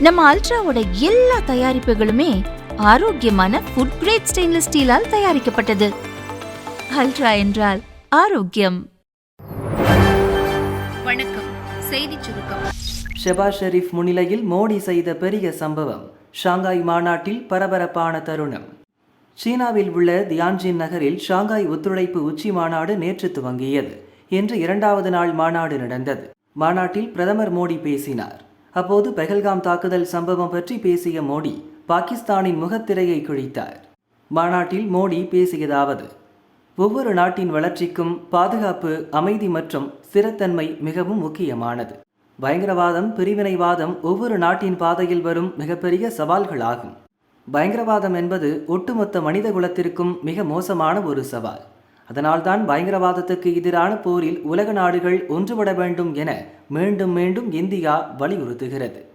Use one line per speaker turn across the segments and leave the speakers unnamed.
நம்ம அல்ட்ராவோட எல்லா தயாரிப்புகளுமே ஆரோக்கியமான ஃபுட் கிரேட் ஸ்டெயின்லெஸ் ஸ்டீலால் தயாரிக்கப்பட்டது. அல்ட்ரா என்றால் ஆரோக்கியம். வணக்கம். செய்தி சுருக்கம்.
ஷெபா ஷெரீப் முன்னிலையில் மோடி செய்த பெரிய சம்பவம் ஷாங்காய் மாநாட்டில் பரபரப்பான தருணம். சீனாவில் உள்ள தியான்ஜின் நகரில் ஷாங்காய் ஒத்துழைப்பு உச்சி மாநாடு நேற்று துவங்கியது. இன்று இரண்டாவது நாள் மாநாடு நடந்தது. மாநாட்டில் பிரதமர் மோடி பேசினார். அப்போது பெஹல்காம் தாக்குதல் சம்பவம் பற்றி பேசிய மோடி பாகிஸ்தானின் முகத்திரையை கிழித்தார். மாநாட்டில் மோடி பேசியதாவது ஒவ்வொரு நாட்டின் வளர்ச்சிக்கும் பாதுகாப்பு அமைதி மற்றும் ஸ்திரத்தன்மை மிகவும் முக்கியமானது. பயங்கரவாதம் பிரிவினைவாதம் ஒவ்வொரு நாட்டின் பாதையில் வரும் மிகப்பெரிய சவால்களாகும். பயங்கரவாதம் என்பது ஒட்டுமொத்த மனித குலத்திற்கும் மிக மோசமான ஒரு சவால். அதனால்தான் பயங்கரவாதத்துக்கு எதிரான போரில் உலக நாடுகள் ஒன்றுபட வேண்டும் என மீண்டும் மீண்டும் இந்தியா வலியுறுத்துகிறது.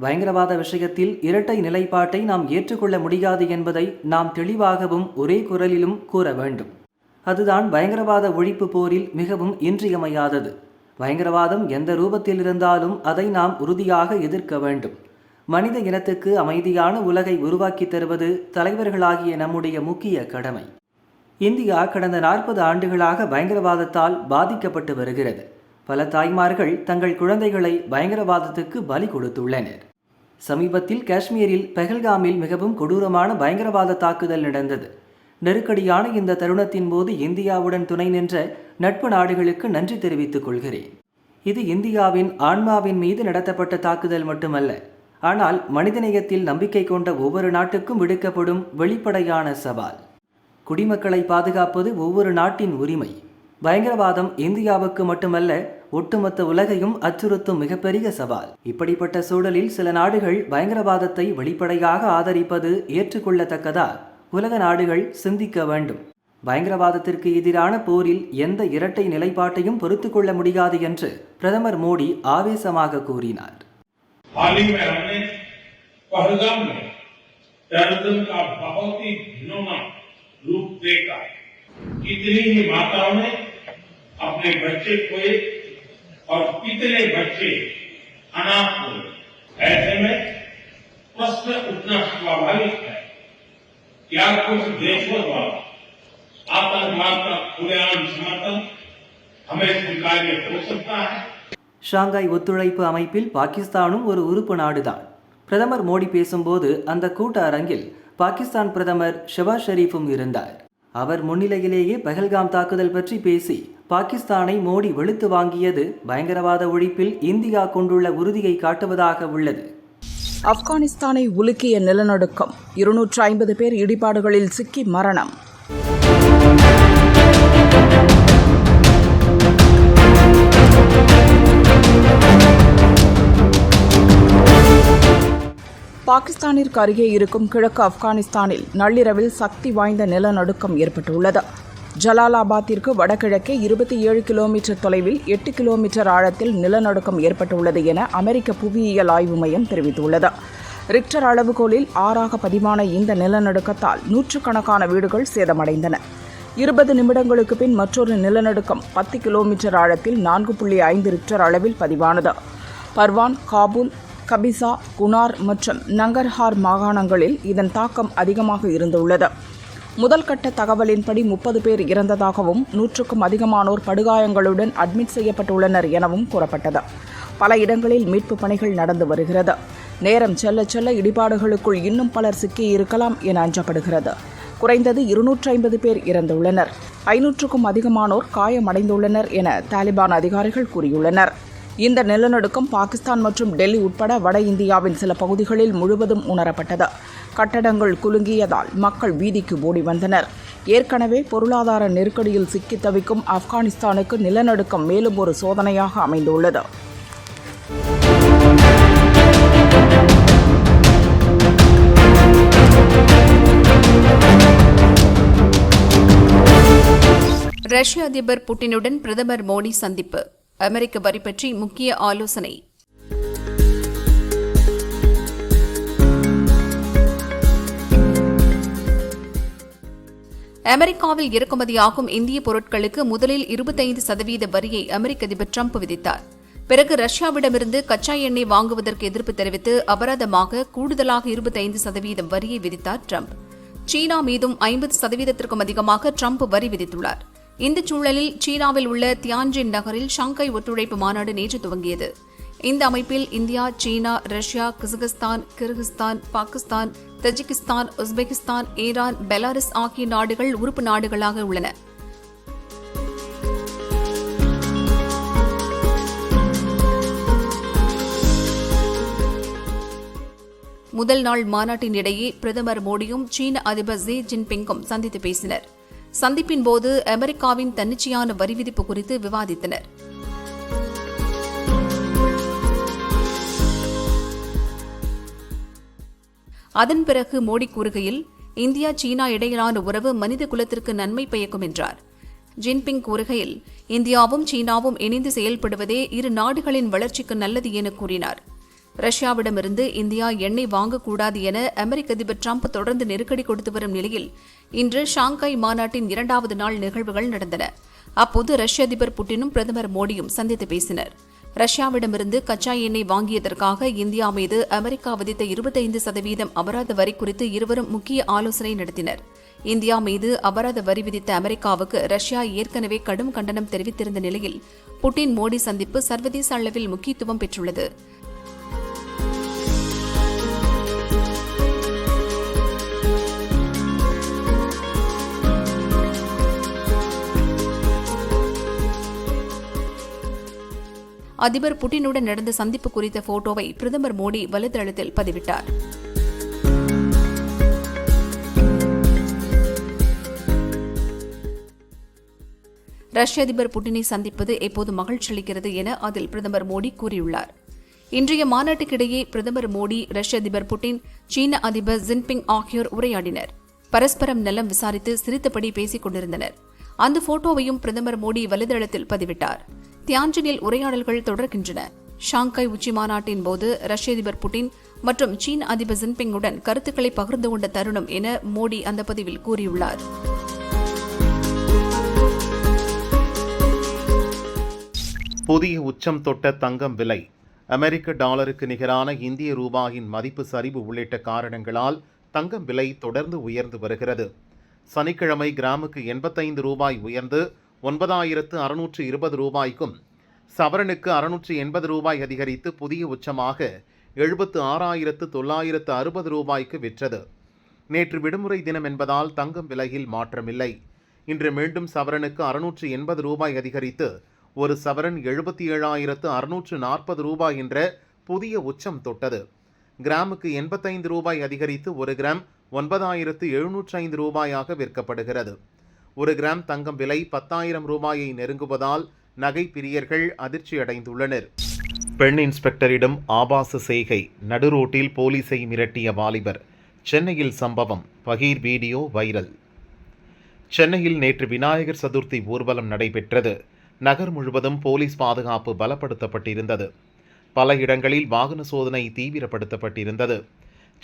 பயங்கரவாத விஷயத்தில் இரட்டை நிலைப்பாட்டை நாம் ஏற்றுக்கொள்ள முடியாது என்பதை நாம் தெளிவாகவும் ஒரே குரலிலும் கூற வேண்டும். அதுதான் பயங்கரவாத ஒழிப்பு போரில் மிகவும் இன்றியமையாதது. பயங்கரவாதம் எந்த ரூபத்தில் இருந்தாலும் அதை நாம் உறுதியாக எதிர்க்க வேண்டும். மனித இனத்துக்கு அமைதியான உலகை உருவாக்கித் தருவது தலைவர்களாகிய நம்முடைய முக்கிய கடமை. இந்தியா கடந்த நாற்பது ஆண்டுகளாக பயங்கரவாதத்தால் பாதிக்கப்பட்டு வருகிறது. பல தாய்மார்கள் தங்கள் குழந்தைகளை பயங்கரவாதத்துக்கு பலி கொடுத்துள்ளனர். சமீபத்தில் காஷ்மீரில் பெஹல்காமில் மிகவும் கொடூரமான பயங்கரவாத தாக்குதல் நடந்தது. நெருக்கடியான இந்த தருணத்தின் போது இந்தியாவுடன் துணை நின்ற நட்பு நாடுகளுக்கு நன்றி தெரிவித்துக் கொள்கிறேன். இது இந்தியாவின் ஆன்மாவின் மீது நடத்தப்பட்ட தாக்குதல் மட்டுமல்ல ஆனால் மனிதநேயத்தில் நம்பிக்கை கொண்ட ஒவ்வொரு நாட்டுக்கும் விடுக்கப்படும் வெளிப்படையான சவால். குடிமக்களை பாதுகாப்பது ஒவ்வொரு நாட்டின் உரிமை. பயங்கரவாதம் இந்தியாவுக்கு மட்டுமல்ல ஒட்டுமொத்த உலகையும் அச்சுறுத்தும் மிகப்பெரிய சவால். இப்படிப்பட்ட சூழலில் சில நாடுகள் பயங்கரவாதத்தை வெளிப்படையாக ஆதரிப்பது ஏற்றுக்கொள்ளத்தக்கதா? உலக நாடுகள் சிந்திக்க வேண்டும். பயங்கரவாதத்திற்கு எதிரான போரில் எந்த இரட்டை நிலைப்பாட்டையும் பொறுத்து கொள்ள முடியாது என்று பிரதமர் மோடி ஆவேசமாக கூறினார்.
பஹல்காம் में हमने पहलगाम में टेररिज्म का बहुत ही घिनौना रूप देखा कितनी ही माताओं ने अपने बच्चे खोए और कितने बच्चे अनाथ हुए ऐसे में प्रश्न उठना स्वाभाविक है क्या कुछ देशों द्वारा आतंकवाद का खुलेआम समर्थन हमें स्वीकार्य हो सकता है
ஷாங்காய் ஒத்துழைப்பு அமைப்பில் பாகிஸ்தானும் ஒரு உறுப்பு நாடுதான் பிரதமர் மோடி பேசும்போது அந்த கூட்ட அரங்கில் பாகிஸ்தான் பிரதமர் ஷெபாஸ் ஷெரீஃபும் இருந்தார். அவர் முன்னிலையிலேயே பஹல்காம் தாக்குதல் பற்றி பேசி பாகிஸ்தானை மோடி வெளுத்து வாங்கியது பயங்கரவாத ஒழிப்பில் இந்தியா கொண்டுள்ள உறுதியை காட்டுவதாக உள்ளது.
ஆப்கானிஸ்தானை உலுக்கிய நிலநடுக்கம். இருநூற்று ஐம்பது பேர் இடிபாடுகளில் சிக்கி மரணம். பாகிஸ்தானிற்கு அருகே இருக்கும் கிழக்கு ஆப்கானிஸ்தானில் நள்ளிரவில் சக்தி வாய்ந்த நிலநடுக்கம் ஏற்பட்டுள்ளது. ஜலாலாபாத்திற்கு வடகிழக்கே இருபத்தி ஏழு கிலோமீட்டர் தொலைவில் எட்டு கிலோமீட்டர் ஆழத்தில் நிலநடுக்கம் ஏற்பட்டுள்ளது என அமெரிக்க புவியியல் ஆய்வு மையம் தெரிவித்துள்ளது. ரிக்டர் அளவுகோலில் ஆறாக பதிவான இந்த நிலநடுக்கத்தால் நூற்றுக்கணக்கான வீடுகள் சேதமடைந்தன. இருபது நிமிடங்களுக்கு பின் மற்றொரு நிலநடுக்கம் பத்து கிலோமீட்டர் ஆழத்தில் நான்கு புள்ளி ஐந்து ரிக்டர் அளவில் பதிவானது. பர்வான் காபூல் கபிசா குனார் மற்றும் நங்கர்ஹார் மாகாணங்களில் இதன் தாக்கம் அதிகமாக இருந்துள்ளது. முதல் கட்ட தகவலின்படி முப்பது பேர் இறந்ததாகவும் நூற்றுக்கும் அதிகமானோர் படுகாயங்களுடன் அட்மிட் செய்யப்பட்டுள்ளனர் எனவும் கூறப்பட்டது. பல இடங்களில் மீட்புப் பணிகள் நடந்து வருகிறது. நேரம் செல்ல செல்ல இடிபாடுகளுக்குள் இன்னும் பலர் சிக்கியிருக்கலாம் என அஞ்சப்படுகிறது. குறைந்தது இருநூற்றி ஐம்பது பேர் இறந்துள்ளனர். ஐநூற்றுக்கும் அதிகமானோர் காயமடைந்துள்ளனர் என தாலிபான் அதிகாரிகள் கூறியுள்ளனர். இந்த நிலநடுக்கம் பாகிஸ்தான் மற்றும் டெல்லி உட்பட வட இந்தியாவின் சில பகுதிகளில் முழுவதும் உணரப்பட்டது. கட்டடங்கள் குலுங்கியதால் மக்கள் வீதிக்கு ஓடி வந்தனர். ஏற்கனவே பொருளாதார நெருக்கடியில் சிக்கித் தவிக்கும் ஆப்கானிஸ்தானுக்கு நிலநடுக்கம் மேலும் ஒரு சோதனையாக அமைந்துள்ளது.
ரஷ்ய அதிபர் புட்டினுடன் பிரதமர் மோடி சந்திப்பு. அமெரிக்க வரி பற்றி முக்கிய ஆலோசனை. அமெரிக்காவில் இறக்குமதியாகும் இந்திய பொருட்களுக்கு முதலில் இருபத்தைந்து சதவீத வரியை அமெரிக்க அதிபர் ட்ரம்ப் விதித்தார். பிறகு ரஷ்யாவிடமிருந்து கச்சா எண்ணெய் வாங்குவதற்கு எதிர்ப்பு தெரிவித்து அபராதமாக கூடுதலாக இருபத்தைந்து சதவீதம் வரியை விதித்தார் ட்ரம்ப். சீனா மீதும் ஐம்பது சதவீதத்திற்கும் அதிகமாக ட்ரம்ப் வரி விதித்துள்ளார். இந்த சூழலில் சீனாவில் உள்ள தியான்ஜின் நகரில் ஷாங்காய் ஒத்துழைப்பு மாநாடு நேற்று துவங்கியது. இந்த அமைப்பில் India China Russia Kazakhstan Kyrgyzstan Pakistan Tajikistan Uzbekistan Iran Belarus ஆகிய நாடுகள் உறுப்பு நாடுகளாக உள்ளன. முதல் நாள் மாநாட்டின் இடையே பிரதமர் மோடியும் சீன அதிபர் ஜி ஜின்பிங்கும் சந்தித்து பேசினர். சந்திப்பின் போது அமெரிக்காவின் தன்னிச்சையான வரி விதிப்பு குறித்து விவாதித்தனர். அதன் பிறகு மோடி கூறுகையில் இந்தியா சீனா இடையிலான உறவு மனித குலத்திற்கு நன்மை பயக்கும் என்றார். ஜின்பிங் கூறுகையில் இந்தியாவும் சீனாவும் இணைந்து செயல்படுவதே இரு நாடுகளின் வளர்ச்சிக்கு நல்லது என கூறினார். ரஷ்யாவிடமிருந்து இந்தியா எண்ணெய் வாங்கக்கூடாது என அமெரிக்க அதிபர் டிரம்ப் தொடர்ந்து நெருக்கடி கொடுத்து வரும் நிலையில் இன்று ஷாங்காய் மாநாட்டின் இரண்டாவது நாள் நிகழ்வுகள் நடந்தன. அப்போது ரஷ்ய அதிபர் புட்டினும் பிரதமர் மோடியும் சந்தித்து பேசினர். ரஷ்யாவிடமிருந்து கச்சா எண்ணெய் வாங்கியதற்காக இந்தியா மீது அமெரிக்கா விதித்த இருபத்தைந்து சதவீதம் அபராத வரி குறித்து இருவரும் முக்கிய ஆலோசனை நடத்தினர். இந்தியா மீது அபராத வரி விதித்த அமெரிக்காவுக்கு ரஷ்யா ஏற்கனவே கடும் கண்டனம் தெரிவித்திருந்த நிலையில் புட்டின் மோடி சந்திப்பு சர்வதேச அளவில் முக்கியத்துவம் பெற்றுள்ளது. அதிபர் புட்டினுடன் நடந்த சந்திப்பு குறித்த போட்டோவை பிரதமர் மோடி வலைதளத்தில் பதிவிட்டார். ரஷ்ய அதிபர் புட்டினை சந்திப்பது எப்போது மகிழ்ச்சி அளிக்கிறது என அதில் பிரதமர் மோடி கூறியுள்ளார். இன்றைய மாநாட்டுக்கிடையே பிரதமர் மோடி ரஷ்ய அதிபர் புட்டின் சீன அதிபர் ஜின்பிங் ஆகியோர் உரையாடினர். பரஸ்பரம் நலம் விசாரித்து சிரித்தபடி பேசிக் கொண்டிருந்தனர். அந்த போட்டோவையும் பிரதமர் மோடி வலைதளத்தில் பதிவிட்டார். தியான்ஜினில் உரையாடல்கள் தொடர்கின்றன. ஷாங்காய் உச்சி மாநாட்டின் போது ரஷ்ய அதிபர் புட்டின் மற்றும் சீன அதிபர் ஜின்பிங்குடன் கருத்துக்களை பகிர்ந்து கொண்ட தருணம் என மோடி அந்த பதிவில் கூறியுள்ளார்.
புதிய உச்சம் தொட்ட தங்கம் விலை. அமெரிக்க டாலருக்கு நிகரான இந்திய ரூபாயின் மதிப்பு சரிவு உள்ளிட்ட காரணங்களால் தங்கம் விலை தொடர்ந்து உயர்ந்து வருகிறது. சனிக்கிழமை கிராமுக்கு எண்பத்தைந்து ரூபாய் உயர்ந்து ஒன்பதாயிரத்து அறுநூற்று இருபது ரூபாய்க்கும் சவரனுக்கு அறுநூற்று எண்பது ரூபாய் அதிகரித்து புதிய உச்சமாக எழுபத்து ஆறாயிரத்து தொள்ளாயிரத்து அறுபது ரூபாய்க்கு விற்றது. நேற்று விடுமுறை தினம் என்பதால் தங்கம் விலையில் மாற்றமில்லை. இன்று மீண்டும் சவரனுக்கு அறுநூற்று எண்பது ரூபாய் அதிகரித்து ஒரு சவரன் எழுபத்தி ஏழாயிரத்து அறுநூற்று நாற்பது ரூபாய் என்ற புதிய உச்சம் தொட்டது. கிராமுக்கு எண்பத்தைந்து ரூபாய் அதிகரித்து ஒரு கிராம் ஒன்பதாயிரத்து எழுநூற்று ஐந்து ரூபாயாக விற்கப்படுகிறது. ஒரு கிராம் தங்கம் விலை பத்தாயிரம் ரூபாயை நெருங்குவதால் நகை பிரியர்கள் அதிர்ச்சியடைந்துள்ளனர். பெண் இன்ஸ்பெக்டரிடம் ஆபாச செய்கை நடுரோட்டில் போலீஸை மிரட்டிய வாலிபர். சென்னையில் சம்பவம் பகீர் வீடியோ வைரல். சென்னையில் நேற்று விநாயகர் சதுர்த்தி ஊர்வலம் நடைபெற்றது. நகர் முழுவதும் போலீஸ் பாதுகாப்பு பலப்படுத்தப்பட்டிருந்தது. பல இடங்களில் வாகன சோதனை தீவிரப்படுத்தப்பட்டிருந்தது.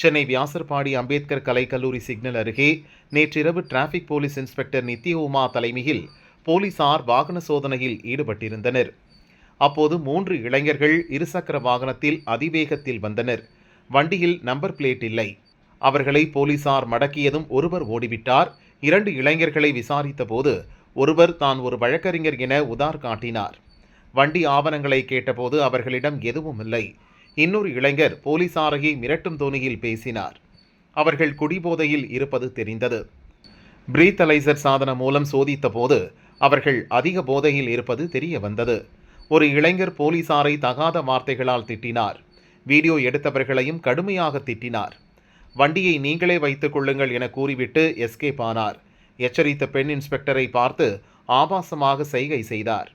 சென்னை வியாசர்பாடி அம்பேத்கர் கலைக்கல்லூரி சிக்னல் அருகே நேற்றிரவு டிராஃபிக் போலீஸ் இன்ஸ்பெக்டர் நித்ய உமா தலைமையில் போலீசார் வாகன சோதனையில் ஈடுபட்டிருந்தனர். அப்போது மூன்று இளைஞர்கள் இருசக்கர வாகனத்தில் அதிவேகத்தில் வந்தனர். வண்டியில் நம்பர் பிளேட் இல்லை. அவர்களை போலீசார் மடக்கியதும் ஒருவர் ஓடிவிட்டார். இரண்டு இளைஞர்களை விசாரித்தபோது ஒருவர் தான் ஒரு வழக்கறிஞர் என உதார் காட்டினார். வண்டி ஆவணங்களை கேட்டபோது அவர்களிடம் எதுவும் இல்லை. இன்னொரு இளைஞர் போலீசாரையே மிரட்டும் தோனியில் பேசினார். அவர்கள் குடிபோதையில் இருப்பது தெரிந்தது. பிரீத்தலைசர் சாதனம் மூலம் சோதித்த போது அவர்கள் அதிக போதையில் இருப்பது தெரிய வந்தது. ஒரு இளைஞர் போலீசாரை தகாத வார்த்தைகளால் திட்டினார். வீடியோ எடுத்தவர்களையும் கடுமையாக திட்டினார். வண்டியை நீங்களே வைத்துக் கொள்ளுங்கள் என கூறிவிட்டு எஸ்கேப் ஆனார். எச்சரித்த பெண் இன்ஸ்பெக்டரை பார்த்து ஆபாசமாக செய்கை செய்தார்.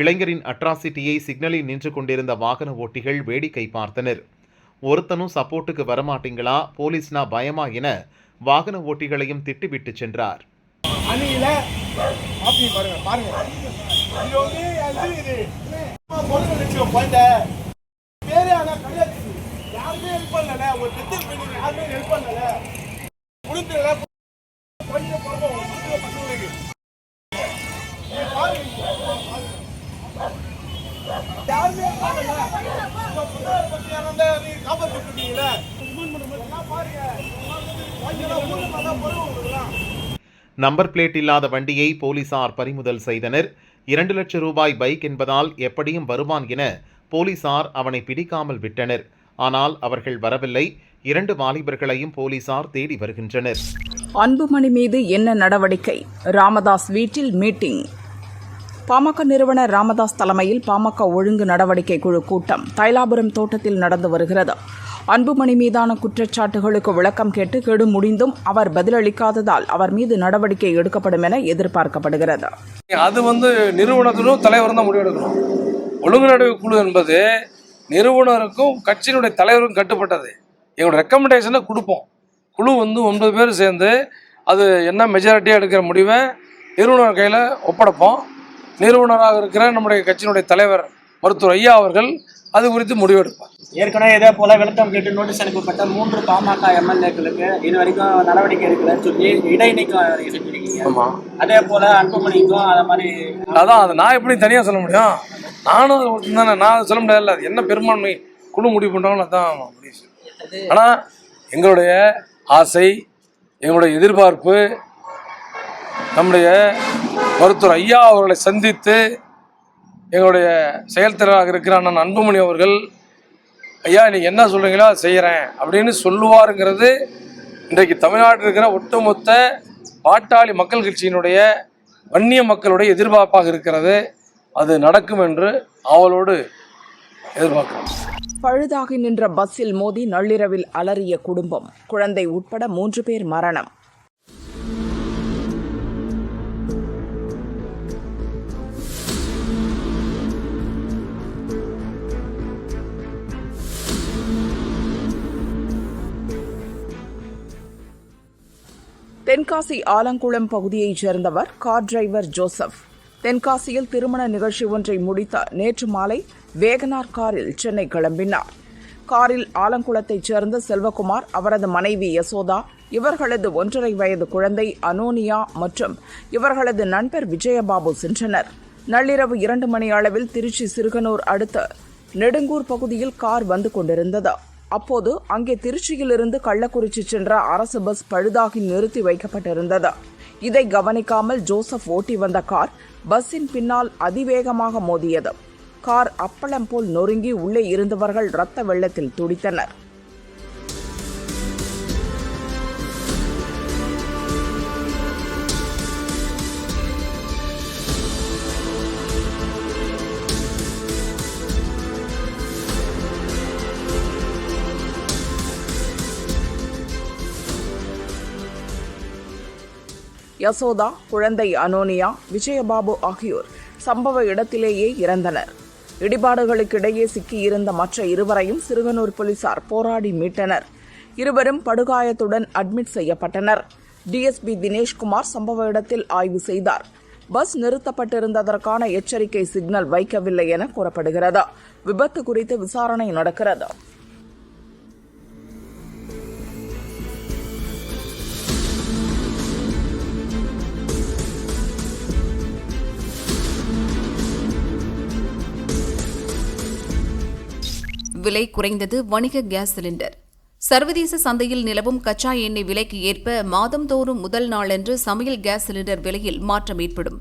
இளைஞரின் அட்ராசிட்டியை சிக்னலில் நின்று கொண்டிருந்த வாகன ஓட்டிகள் வேடிக்கை பார்த்தனர். ஒருத்தனும் சப்போர்ட்டுக்கு வரமாட்டீங்களா? போலீஸ்னா பயமா என வாகன ஓட்டிகளையும் திட்டுவிட்டு சென்றார்.
அணியில யாருமே காப்பாற்றிருக்கீங்களே
நம்பர் பிளேட் இல்லாத வண்டியை போலீசார் பறிமுதல் செய்தனர். இரண்டு லட்சம் ரூபாய் பைக் என்பதால் எப்படியும் வருவான் என போலீசார் அவனை பிடிக்காமல் விட்டனர். ஆனால் அவர்கள் வரவில்லை. இரண்டு வாலிபர்களையும் போலீசார் தேடி வருகின்றனர்.
அன்புமணி மீது என்ன நடவடிக்கை? ராமதாஸ் வீட்டில் மீட்டிங். பாமக நிறுவனர் ராமதாஸ் தலைமையில் பாமக ஒழுங்கு நடவடிக்கை குழு கூட்டம் தைலாபுரம் தோட்டத்தில் நடந்து வருகிறது. அன்புமணி மீதான குற்றச்சாட்டுகளுக்கு விளக்கம் கேட்டு கெடு முடிந்தும் அவர் பதிலளிக்காததால் அவர் மீது நடவடிக்கை எடுக்கப்படும் என எதிர்பார்க்கப்படுகிறது.
அது வந்து நிறுவனத்திலும் தலைவரும் தான் முடிவெடுக்கணும். ஒழுங்கு நடவடிக்கை குழு என்பது நிறுவனருக்கும் கட்சியினுடைய தலைவருக்கும் கட்டுப்பட்டது. எங்களோட ரெக்கமெண்டேஷனை கொடுப்போம். குழு வந்து ஒன்பது பேர் சேர்ந்து அது என்ன மெஜாரிட்டியாக எடுக்கிற முடிவை நிறுவனர் கையில் ஒப்படைப்போம். நிறுவனராக இருக்கிற நம்முடைய கட்சியினுடைய தலைவர் மருத்துவர் ஐயா அவர்கள். அது குறித்து முடிவெடுப்பார்.
ஏற்கனவே இதே போல விளக்கம் கேட்டு நோட்டீஸ் அனுப்பப்பட்ட மூன்று பாமக எம்எல்ஏக்களுக்கு இது வரைக்கும் நடவடிக்கை எடுக்கலன்னு சொல்லி இடைநீக்கம் அதே போல அன்புமணிக்கும் அதை மாதிரி
அதான் அது நான் எப்படி தனியாக சொல்ல முடியும்? நானும் அது ஒருத்தன் தானே நான் சொல்ல முடியாதுல்ல. அது என்ன பெரும்பான்மை? குழு முடிவு பண்ணுறாங்களோ அதான் செய்யும். ஆனால் எங்களுடைய ஆசை எங்களுடைய எதிர்பார்ப்பு நம்முடைய மருத்துவர் ஐயா அவர்களை சந்தித்து எங்களுடைய செயல்திறனாக இருக்கிற அண்ணன் அன்புமணி அவர்கள் ஐயா நீ என்ன சொல்கிறீங்களோ அதை செய்கிறேன் அப்படின்னு சொல்லுவாருங்கிறது இன்றைக்கு தமிழ்நாட்டில் இருக்கிற ஒட்டுமொத்த பாட்டாளி மக்கள் கட்சியினுடைய வன்னிய மக்களுடைய எதிர்பார்ப்பாக இருக்கிறது. அது நடக்கும் என்று அவளோடு எதிர்பார்க்கிறோம்.
பழுதாகி நின்ற பஸ்ஸில் மோதி நள்ளிரவில் அலறிய குடும்பம். குழந்தை உட்பட மூன்று பேர் மரணம். தென்காசி ஆலங்குளம் பகுதியைச் சேர்ந்தவர் கார் டிரைவர் ஜோசப். தென்காசியில் திருமண நிகழ்ச்சி ஒன்றை முடித்த நேற்று மாலை வேகனார் காரில் சென்னை கிளம்பினார். காரில் ஆலங்குளத்தைச் சேர்ந்த செல்வகுமார் அவரது மனைவி யசோதா இவர்களது ஒன்றரை வயது குழந்தை அனோனியா மற்றும் இவர்களது நண்பர் விஜயபாபு சென்றனர். நள்ளிரவு இரண்டு மணி அளவில் திருச்சி சிறுகனூர் அடுத்த நெடுங்கூர் பகுதியில் கார் வந்து கொண்டிருந்தது. அப்போது அங்கே திருச்சியிலிருந்து கள்ளக்குறிச்சி சென்ற அரசு பஸ் பழுதாகி நிறுத்தி வைக்கப்பட்டிருந்தது. இதை கவனிக்காமல் ஜோசப் ஓட்டி வந்த கார் பஸ்ஸின் பின்னால் அதிவேகமாக மோதியது. கார் அப்பளம் போல் நொறுங்கி உள்ளே இருந்தவர்கள் இரத்த வெள்ளத்தில் துடித்தனர். யசோதா குழந்தை அனோனியா விஜயபாபு ஆகியோர் சம்பவ இடத்திலேயே இறந்தனர். இடிபாடுகளுக்கிடையே சிக்கியிருந்த மற்ற இருவரையும் சிறுகனூர் போலீசார் போராடி மீட்டனர். இருவரும் படுகாயத்துடன் அட்மிட் செய்யப்பட்டனர். டிஎஸ்பி தினேஷ்குமார் சம்பவ இடத்தில் ஆய்வு செய்தார். பஸ் நிறுத்தப்பட்டிருந்ததற்கான எச்சரிக்கை சிக்னல் வைக்கவில்லை என கூறப்படுகிறது. விபத்து குறித்து விசாரணை நடக்கிறது.
விலை குறைந்தது வணிக கேஸ் சிலிண்டர். சர்வதேச சந்தையில் நிலவும் கச்சா எண்ணெய் விலைக்கு ஏற்ப மாதந்தோறும் முதல் நாளன்று சமையல் கேஸ் சிலிண்டர் விலையில் மாற்றம் ஏற்படும்.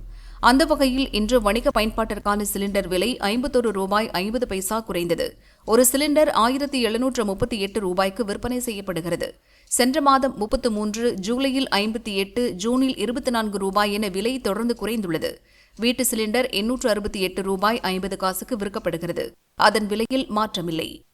அந்த வகையில் இன்று வணிக பயன்பாட்டிற்கான சிலிண்டர் விலை ஐம்பத்தொரு ரூபாய் ஐம்பது பைசா குறைந்தது. ஒரு சிலிண்டர் ஆயிரத்தி எழுநூற்று முப்பத்தி எட்டு ரூபாய்க்கு விற்பனை செய்யப்படுகிறது. சென்ற மாதம் முப்பத்து மூன்று ஜூலையில் ஐம்பத்தி எட்டு ஜூனில் இருபத்தி நான்கு ரூபாய் என விலை தொடர்ந்து குறைந்துள்ளது. வீட்டு சிலிண்டர் எண்ணூற்று அறுபத்தி எட்டு ரூபாய் ஐம்பது காசுக்கு விற்கப்படுகிறது. அதன் விலையில் மாற்றமில்லை.